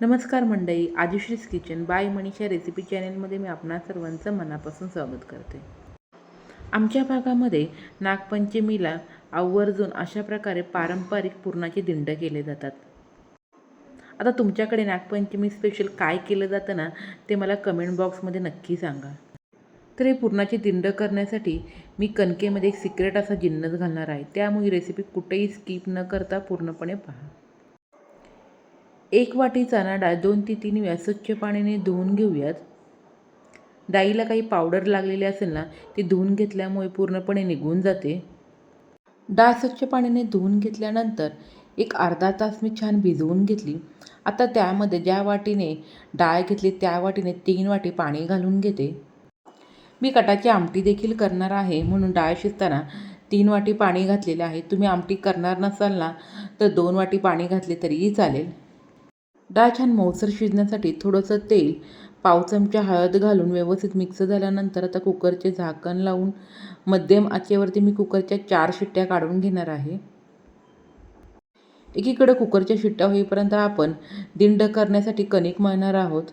नमस्कार मंडई आजुश्रीज किचन बाय मनीषा रेसिपी चॅनेलमध्ये मी आपणा सर्वांचं मनापासून स्वागत करते. आमच्या भागामध्ये नागपंचमीला आवर्जून अशा प्रकारे पारंपरिक पुरणाचे दिंड केले जातात. आता तुमच्याकडे नागपंचमी स्पेशल काय केलं जातं ना ते मला कमेंट बॉक्समध्ये नक्की सांगा. तर हे पुरणाचे दिंड करण्यासाठी मी कणकेमध्ये एक सिक्रेट असा जिन्नस घालणार आहे. त्यामुळे रेसिपी कुठेही स्किप न करता पूर्णपणे पहा. एक वाटी चणा डाळ दोन ते तीन वेळा स्वच्छ पाण्याने धुवून घेऊयात. डाळीला काही पावडर लागलेली असेल ना ती धुवून घेतल्यामुळे पूर्णपणे निघून जाते. डाळ स्वच्छ पाण्याने धुवून घेतल्यानंतर एक अर्धा तास मी छान भिजवून घेतली. आता त्यामध्ये ज्या वाटीने डाळ घेतली त्या वाटीने तीन वाटी पाणी घालून घेते. मी कटाची आमटी देखील करणार आहे म्हणून डाळ शिजताना तीन वाटी पाणी घातलेले आहे. तुम्ही आमटी करणार नसाल ना तर दोन वाटी पाणी घातले तरीही चालेल. डाळ छान मऊसर शिजण्यासाठी थोडंसं तेल पाव चमचा हळद घालून व्यवस्थित मिक्स झाल्यानंतर आता कुकरचे झाकण लावून मध्यम आचेवरती मी कुकरच्या चार शिट्ट्या काढून घेणार आहे. एकीकडं कुकरच्या शिट्ट्या होईपर्यंत आपण दिंड करण्यासाठी कणिक मळणार आहोत.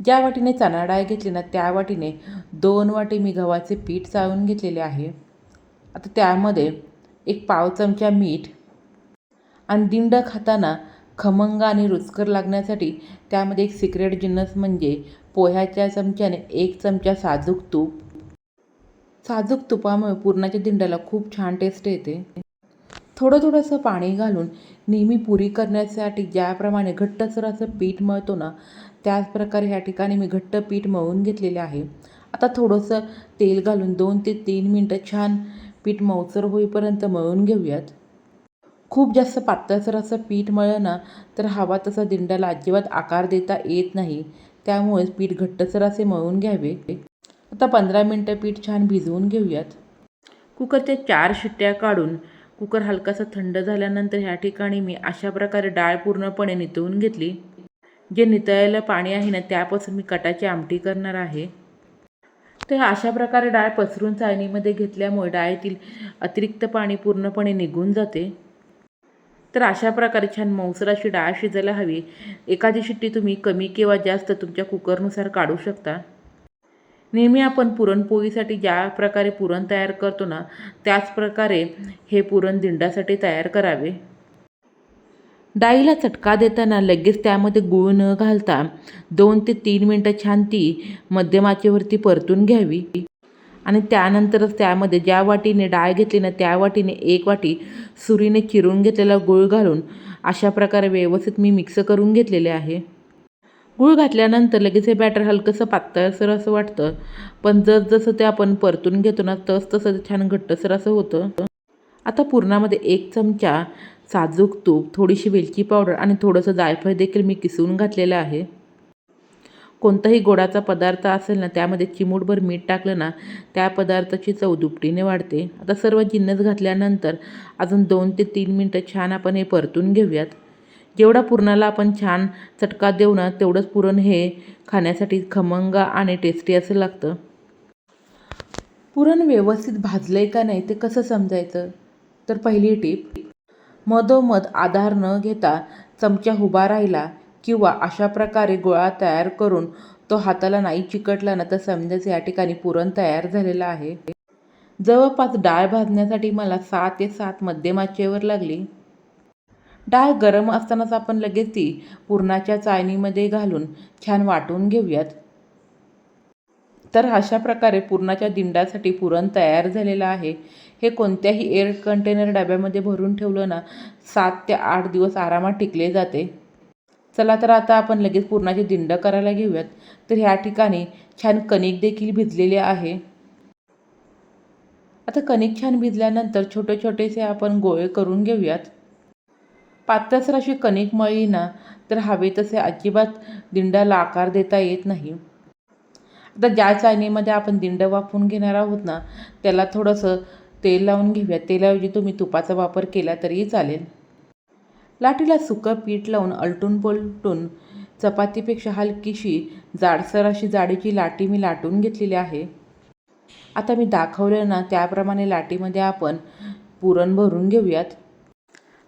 ज्या वाटीने चणा डाळ घेतली ना त्या वाटीने दोन वाटी मी गव्हाचे पीठ चाळून घेतलेले आहे. आता त्यामध्ये एक पाव चमचा मीठ आणि दिंड खाताना खमंग आणि रुचकर लागण्यासाठी त्यामध्ये एक सिक्रेट जिन्नस म्हणजे पोह्याच्या चमच्याने एक चमचा साजूक तूप. साजूक तुपामुळे पुरणाच्या दिंड्याला खूप छान टेस्ट येते. थोडं थोडंसं पाणी घालून नेहमी पुरी करण्यासाठी ज्याप्रमाणे घट्टसर असं पीठ मळतो ना त्याच प्रकारे ह्या ठिकाणी मी घट्ट पीठ मळून घेतलेले आहे. आता थोडंसं तेल घालून दोन ते तीन मिनटं छान पीठ मऊसर होईपर्यंत मळून घेऊयात. खूप जास्त पातळसर असं पीठ मळलं ना तर हवा तसा दिंडाला अजिबात आकार देता येत नाही. त्यामुळे पीठ घट्टसर असे मळून घ्यावे. आता पंधरा मिनटं पीठ छान भिजवून घेऊयात. कुकरच्या चार शिट्ट्या काढून कुकर हलकासा थंड झाल्यानंतर ह्या ठिकाणी मी अशा प्रकारे डाळ पूर्णपणे नितळून घेतली. जे नितळलेलं पाणी आहे ना त्यापासून मी कटाची आमटी करणार आहे. तर अशा प्रकारे डाळ पसरून चाळणीमध्ये घेतल्यामुळे डाळीतील अतिरिक्त पाणी पूर्णपणे निघून जाते. तर अशा प्रकारे छान मऊसर अशी डाळ शिजायला हवी. एखादी शिट्टी तुम्ही कमी किंवा जास्त तुमच्या कुकरनुसार काढू शकता. नेहमी आपण पुरणपोळीसाठी ज्या प्रकारे पुरण तयार करतो ना त्याच प्रकारे हे पुरण दिंडासाठी तयार करावे. डाळीला चटका देताना लगेच त्यामध्ये गूळ न घालता दोन ते तीन मिनटं छान ती मध्यमाचेवरती परतून घ्यावी. आणि त्यानंतरच त्यामध्ये ज्या वाटीने डाळ घेतली ना त्या वाटीने एक वाटी सुरीने चिरून घेतलेला गूळ घालून अशा प्रकारे व्यवस्थित मी मिक्स करून घेतलेले आहे. गूळ घातल्यानंतर लगेच हे बॅटर हलकंसं पातळसर असं वाटतं. पण जसजसं ते आपण परतून घेतो ना तस तसं ते छान घट्टसर असं होतं. आता पुरणामध्ये एक चमचा साजूक तूप थोडीशी वेलची पावडर आणि थोडंसं जायफळ देखील मी किसून घातलेलं आहे. कोणताही गोडाचा पदार्थ असेल ना त्यामध्ये चिमूटभर मीठ टाकलं ना त्या पदार्थाची चव दुपटीने वाढते. आता सर्व जिन्नस घातल्यानंतर अजून दोन ते तीन मिनटं छान आपण हे परतून घेऊयात. जेवढा पुरणाला आपण छान चटका देऊ ना तेवढंच पुरण हे खाण्यासाठी खमंग आणि टेस्टी असं लागतं. पुरण व्यवस्थित भाजलं आहे का नाही ते कसं समजायचं? तर पहिली टीप मधोमध आधार न घेता चमचा उभा राहिला किंवा अशा प्रकारे गोळा तयार करून तो हाताला नाही चिकटला ना तर समजायचं या ठिकाणी पुरण तयार झालेलं आहे. जवळपास डाळ भाजण्यासाठी मला सहा ते सात मध्यम आचेवर लागली. डाळ गरम असतानाच आपण लगेच ती पुरणाच्या चाळणीमध्ये घालून छान वाटून घेऊयात. तर अशा प्रकारे पुरणाच्या दिंडासाठी पुरण तयार झालेलं आहे. हे कोणत्याही एअर कंटेनर डब्यामध्ये भरून ठेवलं ना सात ते आठ दिवस आरामात टिकले जाते. चला तर आता आपण लगेच पुरणाचे दिंड करायला घेऊयात. तर ह्या ठिकाणी छान कणिक देखील भिजलेले आहे. आता कणिक छान भिजल्यानंतर छोटे छोटेसे आपण गोळे करून घेऊयात. पातळसर अशी कणिक मळली ना तर हवे तसे अजिबात दिंडाला आकार देता येत नाही. आता ज्या चायनीमध्ये आपण दिंड वाफवून घेणार आहोत ना त्याला थोडंसं तेल लावून घेऊया. तेलाऐवजी तुम्ही तुपाचा वापर केला तरीही चालेल. लाटीला सुकं पीठ लावून अलटून पलटून चपातीपेक्षा हलकीशी जाडसर अशी जाडीची लाटी मी लाटून घेतलेली आहे. आता मी दाखवलं ना त्याप्रमाणे लाटीमध्ये आपण पुरण भरून घेऊयात.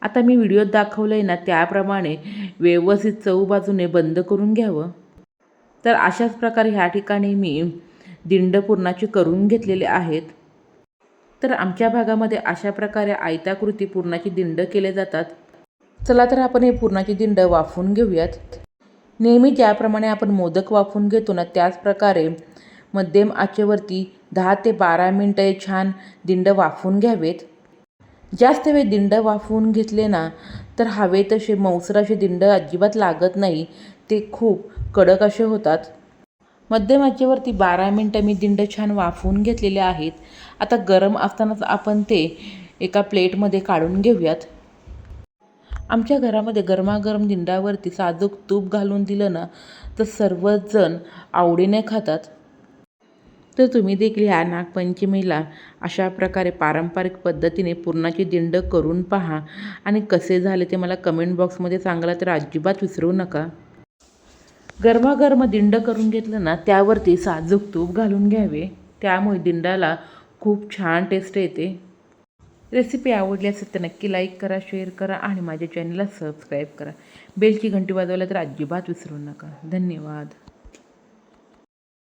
आता मी व्हिडिओत दाखवलं आहे ना त्याप्रमाणे व्यवस्थित चव बाजूने बंद करून घ्यावं. तर अशाच प्रकारे ह्या ठिकाणी मी दिंड पूर्णाची करून घेतलेले आहेत. तर आमच्या भागामध्ये अशा प्रकारे आयताकृती पुरणाची दिंड केले जातात. चला तर आपण हे पुरणाची दिंड वाफवून घेऊयात. नेहमी ज्याप्रमाणे आपण मोदक वाफवून घेतो ना त्याचप्रकारे मध्यम आचेवरती दहा ते बारा मिनटं छान दिंड वाफवून घ्यावेत. जास्त वेळ दिंड वाफवून घेतले ना तर हवे तसे मौसर असे दिंड अजिबात लागत नाही ते खूप कडक असे होतात. मध्यम आचेवरती बारा मिनटं मी दिंड छान वाफवून घेतलेले आहेत. आता गरम असतानाच आपण ते एका प्लेटमध्ये काढून घेऊयात. आमच्या घरामध्ये गरमागरम दिंडावरती साजूक तूप घालून दिलं ना तर सर्वजण आवडीने खातात. तर तुम्ही देखील ह्या नागपंचमीला अशा प्रकारे पारंपरिक पद्धतीने पुरणाची दिंड करून पहा. आणि कसे झाले ते मला कमेंट बॉक्समध्ये सांगायला तर अजिबात विसरू नका. गरमागरम दिंड करून घेतलं ना त्यावरती साजूक तूप घालून घ्यावे. त्यामुळे दिंडाला खूप छान टेस्ट येते. रेसिपी आवडली असेल तर नक्की लाईक करा शेअर करा आणि माझ्या चॅनलला सबस्क्राईब करा. बेलची घंटी वाजवल्या तर अजिबात विसरू नका. धन्यवाद.